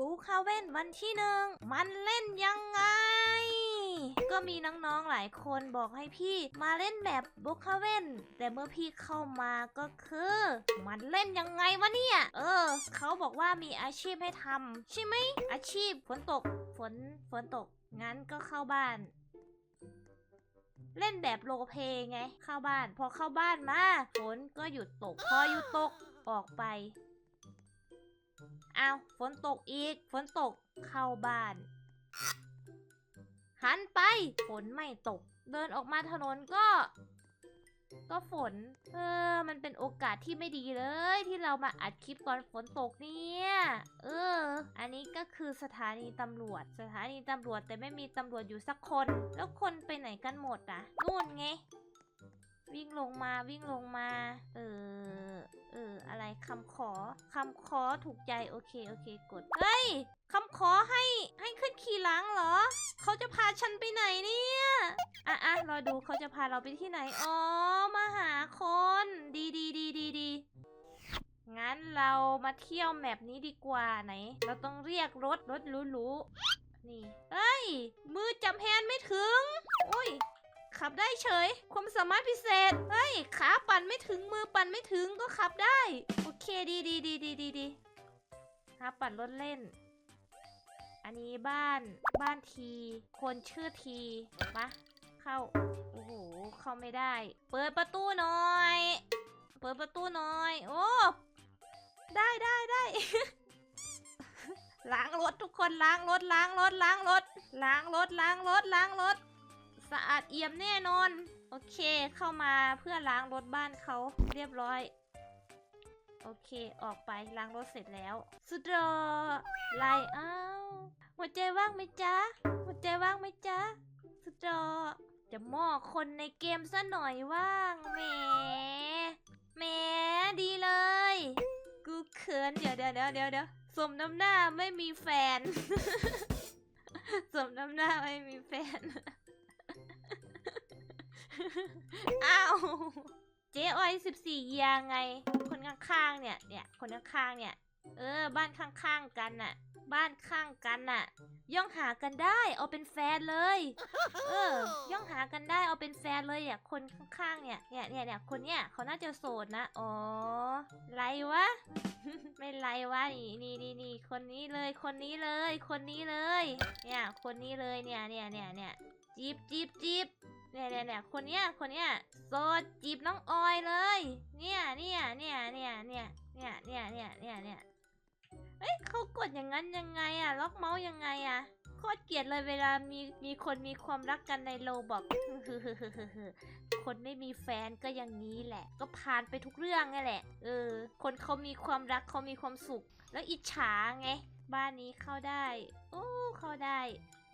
บูคาเว่นวันที่หนึ่งมันเล่นยังไง ก็มีน้องๆหลายคนบอกให้พี่มาเล่นแบบบูคาเว่นแต่เมื่อพี่เข้ามาก็คือ มันเล่นยังไงวะเนี่ย เออ เขาบอกว่ามีอาชีพให้ทำใช่ไหมอาชีพฝนตกฝนฝนตก งั้นก็เข้าบ้านเล่นแบบโรลเพไง เข้าบ้าน พอเข้าบ้านมาฝนก็หยุดตก พอหยุดตกออกไป อ้าวฝนตกอีก ฝนตกเข้าบ้าน หันไป ฝนไม่ตก เดินออกมาถนนก็ ก็ฝน เออ มันเป็นโอกาสที่ไม่ดีเลย ที่เรามาอัดคลิปตอนฝนตกเนี่ย เออ อันนี้ก็คือสถานีตำรวจ สถานีตำรวจแต่ไม่มีตำรวจอยู่สักคน แล้วคนไปไหนกันหมดอะนู่นไง วิ่งลงมาวิ่งลงมา เออ อออะไรคำขอคำขอถูกใจโอเคโอเคกด เฮ้ยคำขอให้ให้ขึ้นขี่หลังเหรอ เขาจะพาฉันไปไหนเนี่ยอะอะรอดูเขาจะพาเราไปที่ไหน อ๋อ มาหาคน ดีดีดีดีดีงั้นเรามาเที่ยวแมปนี้ดีกว่าไหน เราต้องเรียกรถรถหรูๆนี่ เฮ้ย มือจับแฮนด์ไม่ถึง อุ้ย ขับได้เฉย ความสามารถพิเศษ เฮ้ย ขาปั่นไม่ถึงมือปั่นไม่ถึงก็ขับได้ โอเคดีดีดีดีดีดีขาปั่นรถเล่น อันนี้บ้านบ้านที คนชื่อทีปะเข้า โอ้โห เข้าไม่ได้ เปิดประตูหน่อย เปิดประตูหน่อย โอ้ ได้ได้ได้ ล้างรถทุกคนล้างรถล้างรถล้างรถล้างรถล้างรถล้างรถ สะอาดเอี่ยมแน่นอน โอเคเข้ามาเพื่อล้างรถบ้านเขาเรียบร้อย โอเคออกไปล้างรถเสร็จแล้ว สุดรอไล่อ้าวหัวใจว่างไหมจ๊ะหัวใจว่างไหมจ๊ะสุดรอจะมอคนในเกมซะหน่อยว่างแหมแหมดีเลย กูเขินเดี๋ยวเดี๋ยวเดี๋ยวเดี๋ยวเดี๋ยวสมน้ำหน้าไม่มีแฟน สมน้ำหน้าไม่มีแฟน อ้าวเจ๊อ้อยสิบสี่ยังไง คนข้างๆเนี่ยเนี่ยคนข้างๆเนี่ย เออ บ้านข้างๆกันน่ะ บ้านข้างกันน่ะ ย่องหากันได้ เอาเป็นแฟนเลย เออย่องหากันได้เอาเป็นแฟนเลยอะคนข้างๆเนี่ยเนี่ยเนี่ยเนี่ยคนเนี้ยเขาน่าจะโสดนะอ๋อไรวะ ไม่ไรวะนี่นี่นี่นี่คนนี้เลยคนนี้เลย คนนี้เลย เนี่ยคนนี้เลยเนี่ยเนี่ยเนี่ยเนี่ยจีบจีบจีบ เนี่ยเนี่ยเนี่ยคนเนี้ยคนเนี้ยโสดจีบน้องออยเลย เนี่ยเนี่ยเนี่ยเนี่ยเนี่ยเนี่ยเนี่ยเนี่ยเนี่ยเนี่ยเอ้ยเขากดอย่างนั้นยังไงอะล็อกเมาส์ยังไงอะโคตรเกลียดเลยเวลามีมีคนมีความรักกันในโลบอกคนไม่มีแฟนก็อย่างนี้แหละ ก็ผ่านไปทุกเรื่องไงแหละ เออ คนเขามีความรักเขามีความสุข แล้วอิจฉาไง บ้านนี้เข้าได้ โอ้เข้าได้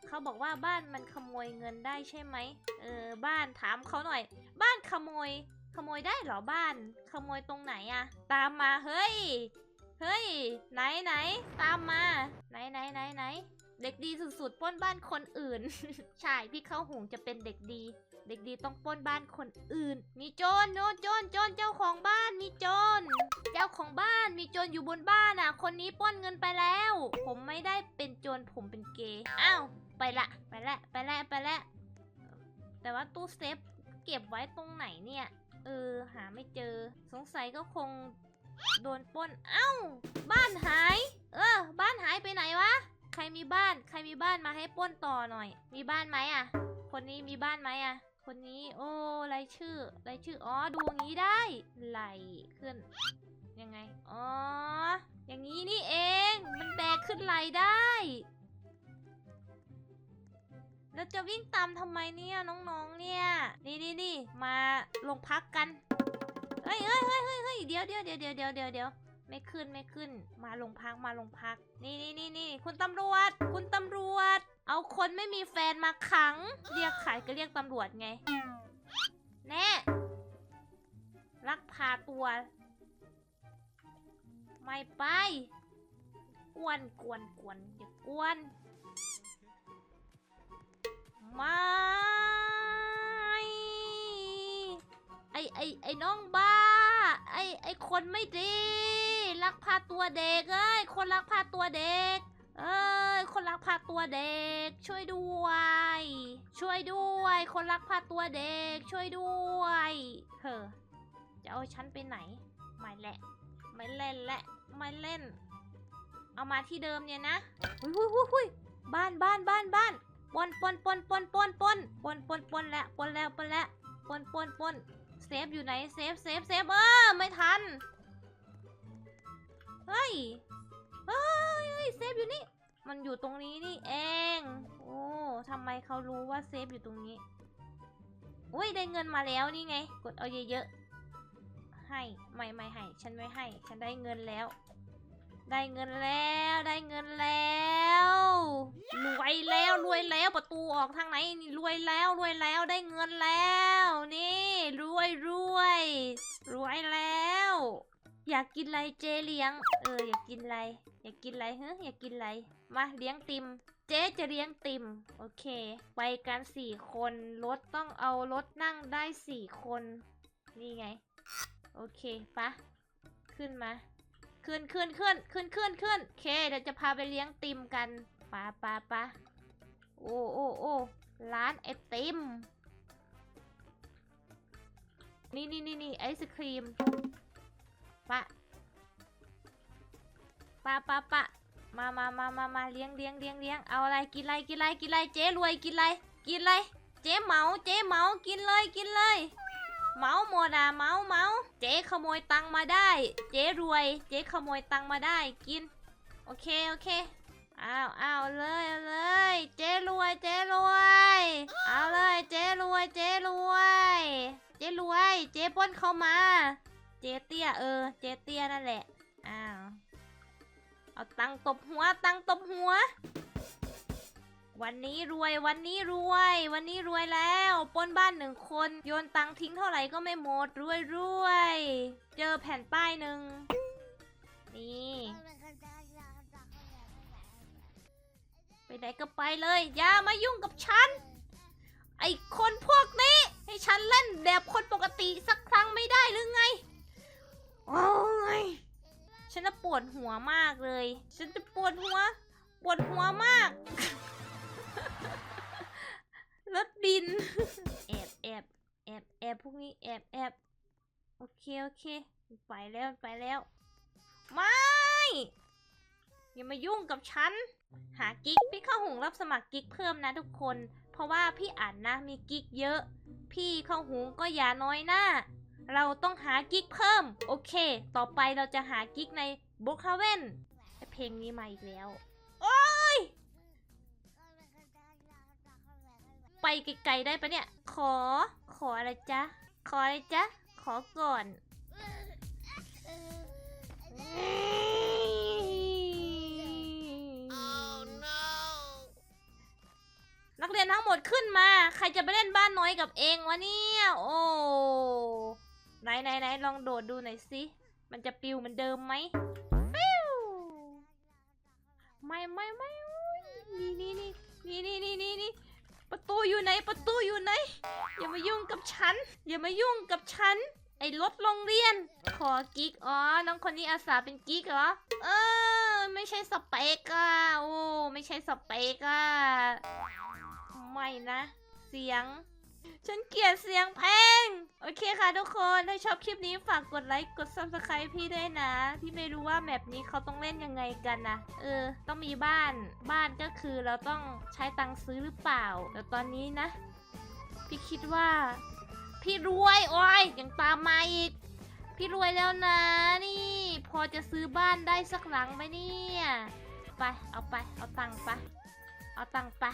เขาบอกว่าบ้านมันขโมยเงินได้ใช่ไหมเออบ้านถามเขาหน่อย บ้านขโมย ขโมยได้เหรอบ้าน ขโมยตรงไหนอะตามมาเฮ้ยเฮ้ยไหนไหนตามมา ไหนไหนไหนไหนเด็กดีสุดๆป้นบ้านคนอื่น ใช่พี่เข้าหงจะเป็นเด็กดี เด็กดีต้องป้นบ้านคนอื่น มีโจรโจรโจรโจรเจ้าของบ้านมีโจรเจ้าของบ้านมีโจรอยู่บนบ้านอะ คนนี้ป้นเงินไปแล้ว ผมไม่ได้เป็นโจรผมเป็นเกย์อ้าว ไปละไปละไปละไปละแต่ว่าตู้เซฟเก็บไว้ตรงไหนเนี่ยเออหาไม่เจอ สงสัยก็คงโดนป้นเอ้า บ้านหาย เออ บ้านหายไปไหนวะใครมีบ้าน ใครมีบ้านมาให้ป้นต่อหน่อย มีบ้านไหมอะ คนนี้มีบ้านไหมอะ คนนี้โอ้รายชื่อรายชื่ออ๋อดูงี้ได้ไหลขึ้น ยังไงอ๋ออย่างนี้นี่เอง มันแบกขึ้นไหลได้ แล้วจะวิ่งตามทำไมเนี่ยน้องๆเนี่ยนี่นี่นี่มาลงพักกันเฮ้ยเฮ้ยเฮ้ยเฮ้ยเฮ้ยเดี๋ยวเดี๋ยวเดี๋ยวเดี๋ยวเดี๋ยวเดี๋ยวเดี๋ยวไม่ขึ้นไม่ขึ้น มาลงพักมาลงพัก นี่นี่นี่นี่คุณตำรวจ คุณตำรวจ เอาคนไม่มีแฟนมาขัง เรียกขายก็เรียกตำรวจไง แน่ลักพาตัว ไม่ไป กวนกวนกวนอย่ากวน ไม่ไอไอไอน้องบ้า ไอไอคนไม่ดีลักพาตัวเด็กเอ้ยคนลักพาตัวเด็ก เอ้ยคนรักพาตัวเด็ก ช่วยด้วย ช่วยด้วย คนรักพาตัวเด็ก ช่วยด้วยเฮ้อจะเอาฉันไปไหนไม่แหละ ไม่เล่นและไม่เล่น เอามาที่เดิมเนี่ยนะหุยหุยหุยหุยบ้านบ้านบ้านบ้าน ปนปนปนปนปนปนปนปนปนแล้วปนแล้วปนแล้วปนปนปนเซฟอยู่ไหนเซฟเซฟเซฟเออไม่ทันเฮ้ยเฮ้ยเซฟอยู่นี่ มันอยู่ตรงนี้นี่เอง โอ้ทำไมเขารู้ว่าเซฟอยู่ตรงนี้อุ้ยได้เงินมาแล้วนี่ไง กดเอาเยอะๆให้ไม่ไม่ให้ ฉันไม่ให้ ฉันได้เงินแล้ว ได้เงินแล้วได้เงินแล้วรวยแล้วรวยแล้วประตูออกทางไหนนี่รวยแล้วรวยแล้วได้เงินแล้ว นี่รวยรวยรวยแล้ว อยากกินอะไรเจเลี้ยง เอออยากกินอะไร อยากกินอะไรเฮ้ยอยากกินอะไรมาเลี้ยงติมเจ๊จะเลี้ยงติมโอเค ไปกันสี่คนรถต้องเอารถนั่งได้สี่คน นี่ไง โอเคปะขึ้นมา ขึ้นขึ้นขึ้นขึ้นขึ้นขึ้นโอเคเดี๋ยวจะพาไปเลี้ยงติมกันปะปะปะโอ้โอ้โอ้ร้านไอติม นี่นี่นี่นี่ไอศครีม ปะ ปะปะปะมามามามามาเลี้ยงเลี้ยงเลี้ยงเลี้ยงเอาอะไรกินอะไรกินอะไรกินอะไรเจ๊รวยกินอะไรกินอะไรเจ๊เหมาเจ๊เหมากินเลยกินเลย เมาหมดอะเมาเมาเจ๊ขโมยตังมาได้ เจ๊รวย เจ๊ขโมยตังมาได้กิน โอเคโอเคเอาเอาเลยเลย เจ๊รวยเจ๊รวยเอาเลยเจ๊รวยเจ๊รวยเจ๊รวย เจ๊ป้นเข้ามา เจ๊เตี้ยเออ เจ๊เตี้ยนั่นแหละอ้าวเอาตังตบหัวตังตบหัว วันนี้รวยวันนี้รวย วันนี้รวยแล้วป้นบ้านหนึ่งคน โยนตังทิ้งเท่าไหร่ก็ไม่หมดรวยรวยเจอแผ่นป้ายหนึ่งนี่ไปไหนก็ไปเลยอย่ามายุ่งกับฉัน ไอคนพวกนี้ ให้ฉันเล่นแบบคนปกติสักครั้งไม่ได้หรือไงโอ้ยฉันจะปวดหัวมากเลย ฉันจะปวดหัว ปวดหัวมาก รถบิน แอบแอบแอบแอบพวกนี้แอบแอบโอเคโอเค ไปแล้วไปแล้ว ไม่ อย่ามายุ่งกับฉัน หากิ๊กพี่เข้าหงรับสมัครกิ๊กเพิ่มนะทุกคน เพราะว่าพี่อ่านนะมีกิ๊กเยอะ พี่เข้าหงก็อย่าน้อยหน้า เราต้องหากิ๊กเพิ่ม โอเค ต่อไปเราจะหากิ๊กในบ o ก k าเว่นเพลงนี้มาอีกแล้ว ไปไกลๆได้ปะเนี่ย ขอ ขออะไรจ๊ะ ขออะไรจ๊ะ ขอก่อน นักเรียนทั้งหมดขึ้นมา ใครจะไปเล่นบ้านน้อยกับเองวะเนี่ย โอ้ ไหนไหนไหนลองโดดดูหน่อยสิ มันจะปิวเหมือนเดิมไหมปิวไม่ไม่ไม่นี่นี่นี่นี่นี่นี่นี่ ประตูอยู่ไหนประตูอยู่ไหน อย่ามายุ่งกับฉัน อย่ามายุ่งกับฉัน ไอ้รถโรงเรียน ขอกิ๊กอ๋อน้องคนนี้อาสาเป็นกิ๊กเหรอเออไม่ใช่สเปกอะโอ้ไม่ใช่สเปกอะไม่นะ เสียง ฉันเกลียดเสียงเพลง โอเคค่ะทุกคน ถ้าชอบคลิปนี้ฝากกดไลค์ กด subscribe พี่ด้วยนะ พี่ไม่รู้ว่าแมปนี้เขาต้องเล่นยังไงกันนะ เออ ต้องมีบ้าน บ้านก็คือเราต้องใช้ตังค์ซื้อหรือเปล่า แต่ตอนนี้นะ พี่คิดว่า พี่รวย โอ้ยยังตามมาอีก พี่รวยแล้วนะ นี่ พอจะซื้อบ้านได้สักหลังไหมเนี่ย ไป เอาไป เอาตังค์ไป เอาตังค์ไป